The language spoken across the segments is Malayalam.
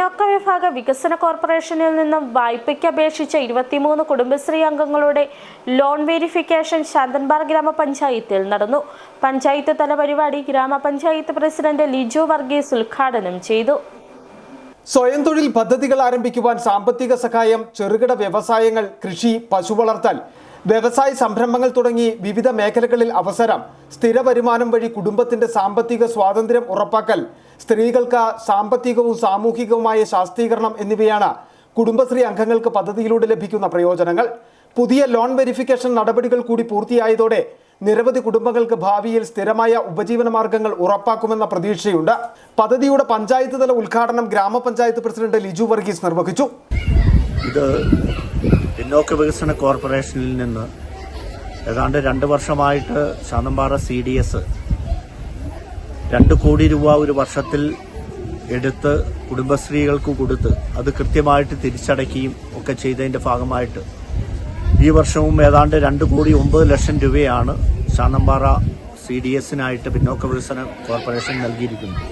പിന്നോക്ക വിഭാഗ വികസന കോർപ്പറേഷനിൽ നിന്നും വായ്പയ്ക്ക് അപേക്ഷിച്ച ഇരുപത്തിമൂന്ന് കുടുംബശ്രീ അംഗങ്ങളുടെ ലോൺ വെരിഫിക്കേഷൻ ശാന്തൻബാർ ഗ്രാമപഞ്ചായത്തിൽ നടന്നു. പഞ്ചായത്ത് തല പരിപാടി ഗ്രാമപഞ്ചായത്ത് പ്രസിഡന്റ് ലിജു വർഗീസ് ഉദ്ഘാടനം ചെയ്തു. സ്വയം തൊഴിൽ പദ്ധതികൾ ആരംഭിക്കുവാൻ സാമ്പത്തിക സഹായം ചെറുകിട വ്യവസായങ്ങൾ കൃഷി പശു വളർത്തൽ വ്യവസായ സംരംഭങ്ങൾ തുടങ്ങി വിവിധ മേഖലകളിൽ അവസരം സ്ഥിര വരുമാനം വഴി കുടുംബത്തിന്റെ സാമ്പത്തിക സ്വാതന്ത്ര്യം ഉറപ്പാക്കൽ സ്ത്രീകൾക്ക് സാമ്പത്തികവും സാമൂഹികവുമായ ശാസ്ത്രീകരണം എന്നിവയാണ് കുടുംബശ്രീ അംഗങ്ങൾക്ക് പദ്ധതിയിലൂടെ ലഭിക്കുന്ന പ്രയോജനങ്ങൾ. പുതിയ ലോൺ വെരിഫിക്കേഷൻ നടപടികൾ കൂടി പൂർത്തിയായതോടെ നിരവധി കുടുംബങ്ങൾക്ക് ഭാവിയിൽ സ്ഥിരമായ ഉപജീവന മാർഗങ്ങൾ ഉറപ്പാക്കുമെന്ന പ്രതീക്ഷയുണ്ട്. പദ്ധതിയുടെ പഞ്ചായത്ത് തല ഉദ്ഘാടനം ഗ്രാമപഞ്ചായത്ത് പ്രസിഡന്റ് ലിജു വർഗീസ് നിർവഹിച്ചു. പിന്നോക്ക വികസന കോർപ്പറേഷനിൽ നിന്ന് ഏതാണ്ട് രണ്ട് വർഷമായിട്ട് ശാന്തമ്പാറ സി ഡി എസ് രണ്ട് കോടി രൂപ ഒരു വർഷത്തിൽ എടുത്ത് കുടുംബശ്രീകൾക്ക് കൊടുത്ത് അത് കൃത്യമായിട്ട് തിരിച്ചടയ്ക്കുകയും ഒക്കെ ചെയ്തതിന്റെ ഭാഗമായിട്ട് ഈ വർഷവും ഏതാണ്ട് രണ്ട് കോടി ഒമ്പത് ലക്ഷം രൂപയാണ് ശാന്തമ്പാറ സി ഡി എസിനായിട്ട് പിന്നോക്ക വികസന കോർപ്പറേഷൻ നൽകിയിരിക്കുന്നത്.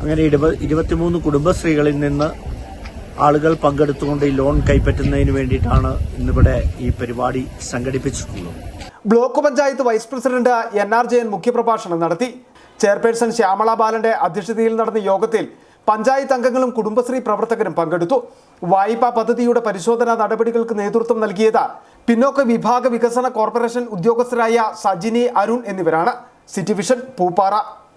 അങ്ങനെ ഇരുപ ഇരുപത്തിമൂന്ന് കുടുംബശ്രീകളിൽ നിന്ന് ആളുകൾ പങ്കെടുത്തുകൊണ്ട് ഈ ലോൺ കൈപ്പറ്റുന്നതിന് വേണ്ടിയിട്ടാണ് ഇന്നിവിടെ ഈ പരിപാടി സംഘടിപ്പിച്ചിട്ടുള്ളത്. Block panchayat vice president N R Jayan മുഖ്യപ്രഭാഷണം നടത്തി. ചെയർപേഴ്സൺ ശ്യാമള ബാലന്റെ അധ്യക്ഷതയിൽ നടന്ന യോഗത്തിൽ പഞ്ചായത്ത് അംഗങ്ങളും കുടുംബശ്രീ പ്രവർത്തകരും പങ്കെടുത്തു. വായ്പാ പദ്ധതിയുടെ പരിശോധനാ നടപടികൾക്ക് നേതൃത്വം നൽകിയത് പിന്നോക്ക വിഭാഗ വികസന കോർപ്പറേഷൻ ഉദ്യോഗസ്ഥരായ സജിനി അരുൺ എന്നിവരാണ്. City vision Pooppara.